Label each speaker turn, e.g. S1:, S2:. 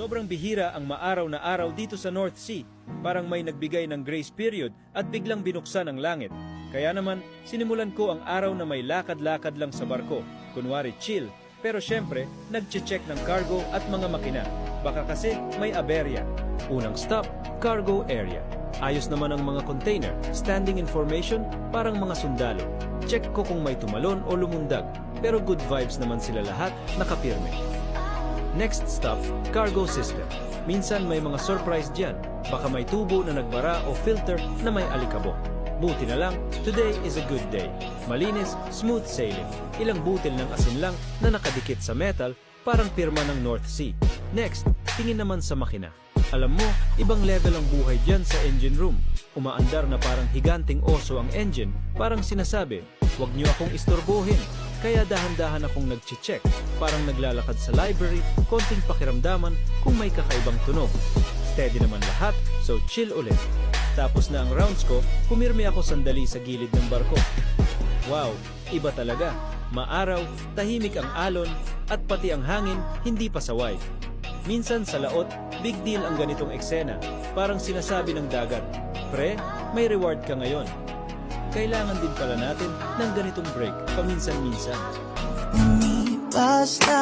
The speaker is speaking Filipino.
S1: Sobrang bihira ang maaraw na araw dito sa North Sea. Parang may nagbigay ng grace period at biglang binuksan ang langit. Kaya naman, sinimulan ko ang araw na may lakad-lakad lang sa barko. Kunwari chill. Pero syempre, nagche-check ng cargo at mga makina. Baka kasi may aberya. Unang stop, cargo area. Ayos naman ang mga container, standing information, parang mga sundalo. Check ko kung may tumalon o lumundag, pero good vibes naman sila lahat, nakapirme. Next stop, cargo system. Minsan may mga surprise dyan. Baka may tubo na nagbara o filter na may alikabok. Buti na lang, today is a good day. Malinis, smooth sailing. Ilang butil ng asin lang na nakadikit sa metal, parang pirma ng North Sea. Next, tingin naman sa makina. Alam mo, ibang level ang buhay dyan sa engine room. Umaandar na parang higanting oso ang engine, parang sinasabi, huwag niyo akong istorbohin. Kaya dahan-dahan akong nag-check, parang naglalakad sa library, konting pakiramdaman kung may kakaibang tunog. Steady naman lahat, so chill ulit. Tapos na ang rounds ko, pumirmi ako sandali sa gilid ng barko. Wow, iba talaga. Maaraw, tahimik ang alon, at pati ang hangin hindi pasaway. Minsan sa laot, big deal ang ganitong eksena. Parang sinasabi ng dagat, Pre, may reward ka ngayon. Kailangan din pala natin ng ganitong break paminsan-minsan.
S2: Basta